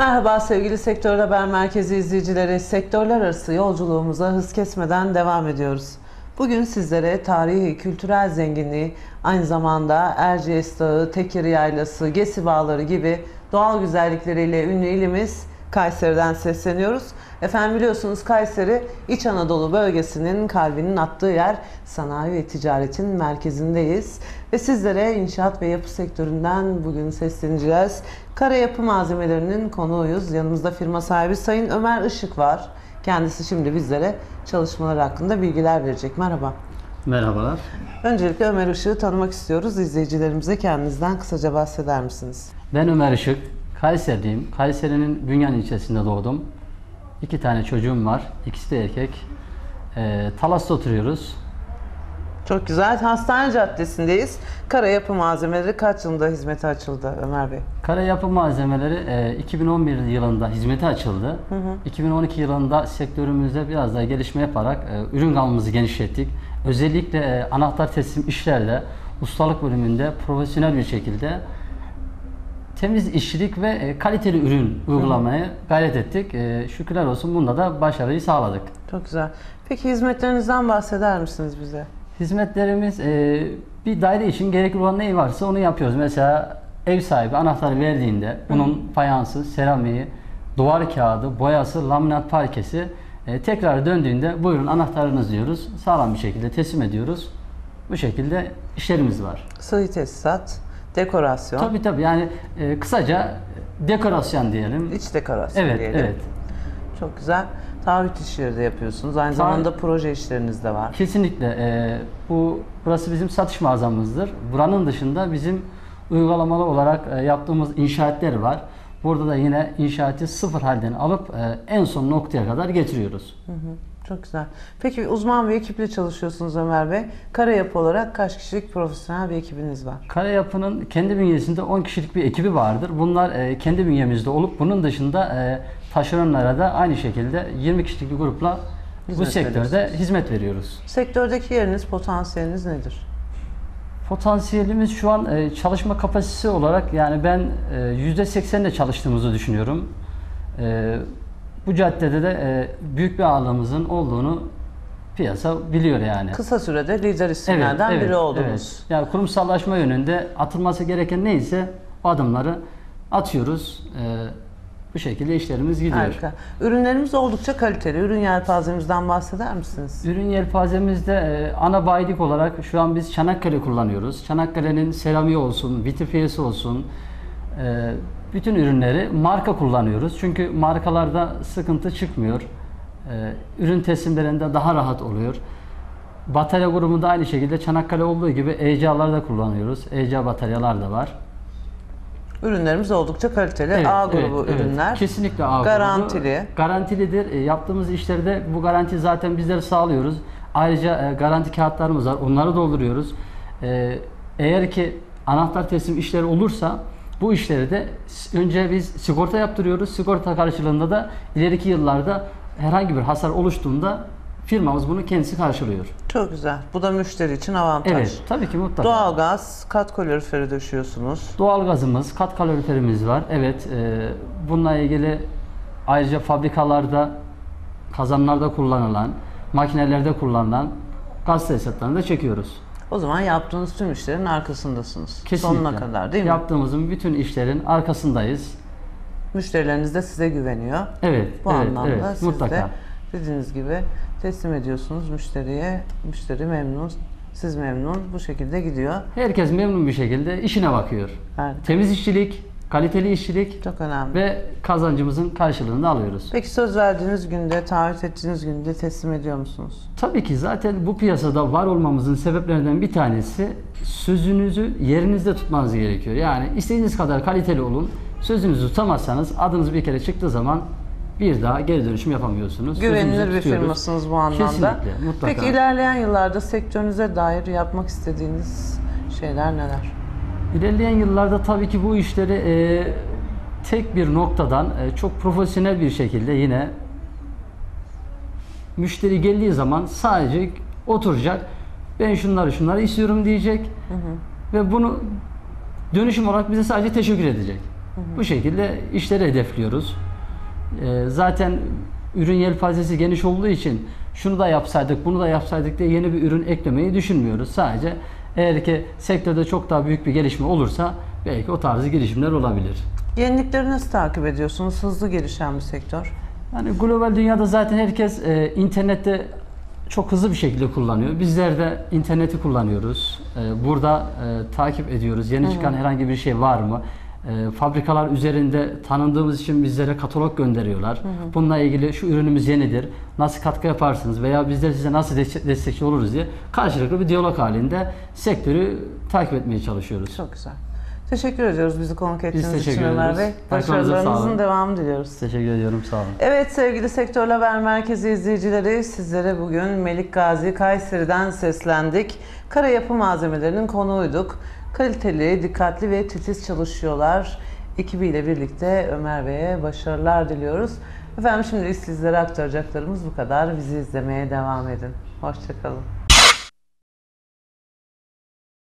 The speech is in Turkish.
Merhaba sevgili Sektör Haber Merkezi izleyicileri. Sektörler arası yolculuğumuza hız kesmeden devam ediyoruz. Bugün sizlere tarihi, kültürel zenginliği, aynı zamanda Erciyes Dağı, Tekir Yaylası, Gesi Bağları gibi doğal güzellikleriyle ünlü ilimiz Kayseri'den sesleniyoruz. Efendim biliyorsunuz Kayseri İç Anadolu bölgesinin kalbinin attığı yer sanayi ve ticaretin merkezindeyiz. Ve sizlere inşaat ve yapı sektöründen bugün sesleneceğiz. Kara yapı malzemelerinin konuğuyuz. Yanımızda firma sahibi Sayın Ömer Işık var. Kendisi şimdi bizlere çalışmalar hakkında bilgiler verecek. Merhaba. Merhabalar. Öncelikle Ömer Işık'ı tanımak istiyoruz. İzleyicilerimize kendinizden kısaca bahseder misiniz? Ben Ömer Işık. Kayserliyim. Kayseri'nin Bünyan ilçesinde doğdum. İki tane çocuğum var. İkisi de erkek. Ee, Talas'ta oturuyoruz. Çok güzel. Hastane Caddesi'ndeyiz. Kara yapı malzemeleri kaç yılında hizmete açıldı Ömer Bey? Kara yapı malzemeleri e, 2011 yılında hizmete açıldı. 2012 yılında sektörümüzde biraz daha gelişme yaparak e, ürün gamımızı genişlettik. Özellikle e, anahtar teslim işlerde ustalık bölümünde profesyonel bir şekilde temiz işçilik ve e, kaliteli ürün uygulamaya gayret ettik. E, şükürler olsun bunda da başarıyı sağladık. Çok güzel. Peki hizmetlerinizden bahseder misiniz bize? Hizmetlerimiz e, bir daire için gerekli olan ne varsa onu yapıyoruz. Mesela ev sahibi anahtarı verdiğinde bunun fayansı, seramiği, duvar kağıdı, boyası, laminat parkesi tekrar döndüğünde buyurun anahtarınız diyoruz. Sağlam bir şekilde teslim ediyoruz. Bu şekilde işlerimiz var. Sıhhi tesisat, dekorasyon, Tabii tabii yani e, kısaca dekorasyon diyelim. iç dekorasyon Evet, diyelim. evet. Çok güzel. Taahhüt işleri de yapıyorsunuz. Aynı Taahhüt- zamanda proje işleriniz de var. Kesinlikle. e, bu burası bizim satış mağazamızdır. Buranın dışında bizim uygulamalı olarak e, yaptığımız inşaatler var. Burada da yine inşaatı sıfır halden alıp e, en son noktaya kadar getiriyoruz. Çok güzel. Peki uzman bir ekiple çalışıyorsunuz Ömer Bey. Kara yapı olarak kaç kişilik profesyonel bir ekibiniz var? Kara Yapı'nın kendi bünyesinde 10 kişilik bir ekibi vardır. Bunlar e, kendi bünyemizde olup bunun dışında e, taşeronlara da aynı şekilde 20 kişilik bir grupla bu Hizmet sektörde veriyorsunuz. hizmet veriyoruz. Sektördeki yeriniz, potansiyeliniz nedir? Potansiyelimiz şu an e, çalışma kapasitesi olarak yani ben e, %80 ile çalıştığımızı düşünüyorum. E, bu caddede de e, büyük bir ağırlığımızın olduğunu piyasa biliyor yani. Kısa sürede lider isimlerden biri oldunuz. evet. Yani kurumsallaşma yönünde atılması gereken neyse o adımları atıyoruz. E, bu şekilde işlerimiz gidiyor. Harika. Ürünlerimiz oldukça kaliteli. Ürün yelpazemizden bahseder misiniz? Ürün yelpazemizde e, ana bayilik olarak şu an biz Çanakkale kullanıyoruz. Çanakkale'nin seramiği olsun, vitrifiyesi olsun, e, bütün ürünleri marka kullanıyoruz. Çünkü markalarda sıkıntı çıkmıyor. E, ürün teslimlerinde daha rahat oluyor. Batarya grubunda aynı şekilde Çanakkale olduğu gibi ECA'lar da kullanıyoruz. ECA bataryalar da var. Ürünlerimiz oldukça kaliteli. A grubu evet, evet. ürünler. Kesinlikle A grubu. Garantili. Garantilidir. E, yaptığımız işlerde bu garanti zaten bizleri sağlıyoruz. Ayrıca e, garanti kağıtlarımız var. Onları dolduruyoruz. E, eğer ki anahtar teslim işleri olursa bu işleri de önce biz sigorta yaptırıyoruz. Sigorta karşılığında da ileriki yıllarda herhangi bir hasar oluştuğunda firmamız bunu kendisi karşılıyor. Çok güzel. Bu da müşteri için avantaj. Evet, tabii ki mutlaka. Doğalgaz, kat kaloriferi döşüyorsunuz. Doğalgazımız, kat kaloriferimiz var. Evet, e, bununla ilgili ayrıca fabrikalarda, kazanlarda kullanılan, makinelerde kullanılan gaz tesisatlarını da çekiyoruz. O zaman yaptığınız tüm işlerin arkasındasınız. Kesinlikle. Sonuna kadar değil mi? Yaptığımızın bütün işlerin arkasındayız. Müşterileriniz de size güveniyor. Evet, Bu evet, anlamda evet, siz de mutlaka. dediğiniz gibi teslim ediyorsunuz müşteriye. Müşteri memnun, siz memnun. Bu şekilde gidiyor. Herkes memnun bir şekilde işine bakıyor. Harika. Temiz işçilik, kaliteli işçilik Çok önemli. ve kazancımızın karşılığını da alıyoruz. Peki söz verdiğiniz günde, taahhüt ettiğiniz günde teslim ediyor musunuz? Tabii ki zaten bu piyasada var olmamızın sebeplerinden bir tanesi sözünüzü yerinizde tutmanız gerekiyor. Yani istediğiniz kadar kaliteli olun. Sözünüzü tutamazsanız adınız bir kere çıktığı zaman bir daha geri dönüşüm yapamıyorsunuz. Güvenilir bir tutuyoruz. firmasınız bu anlamda. Kesinlikle, mutlaka. Peki ilerleyen yıllarda sektörünüze dair yapmak istediğiniz şeyler neler? İlerleyen yıllarda tabii ki bu işleri e, tek bir noktadan e, çok profesyonel bir şekilde yine müşteri geldiği zaman sadece oturacak. Ben şunları şunları istiyorum diyecek. Ve bunu dönüşüm olarak bize sadece teşekkür edecek. Bu şekilde işleri hedefliyoruz. Ee, zaten ürün yelpazesi geniş olduğu için şunu da yapsaydık, bunu da yapsaydık diye yeni bir ürün eklemeyi düşünmüyoruz. Sadece eğer ki sektörde çok daha büyük bir gelişme olursa belki o tarzı girişimler olabilir. Yenilikleri nasıl takip ediyorsunuz? Hızlı gelişen bir sektör. Yani global dünyada zaten herkes e, internette çok hızlı bir şekilde kullanıyor. Bizler de interneti kullanıyoruz. E, burada e, takip ediyoruz. Yeni çıkan herhangi bir şey var mı? E, fabrikalar üzerinde tanındığımız için bizlere katalog gönderiyorlar. Bununla ilgili şu ürünümüz yenidir. Nasıl katkı yaparsınız veya bizler size nasıl destek- destekçi oluruz diye karşılıklı bir diyalog halinde sektörü takip etmeye çalışıyoruz. Çok güzel. Teşekkür ediyoruz bizi konuk ettiğiniz teşekkür için Ömer. Bey. Başarılarınızın devamını diliyoruz. Teşekkür ediyorum. Sağ olun. Evet sevgili Sektör Haber Merkezi izleyicileri sizlere bugün Melik Gazi Kayseri'den seslendik. Kara yapı malzemelerinin konuğuyduk. Kaliteli, dikkatli ve titiz çalışıyorlar. Ekibiyle birlikte Ömer Bey'e başarılar diliyoruz. Efendim şimdi sizlere aktaracaklarımız bu kadar. Bizi izlemeye devam edin. Hoşçakalın.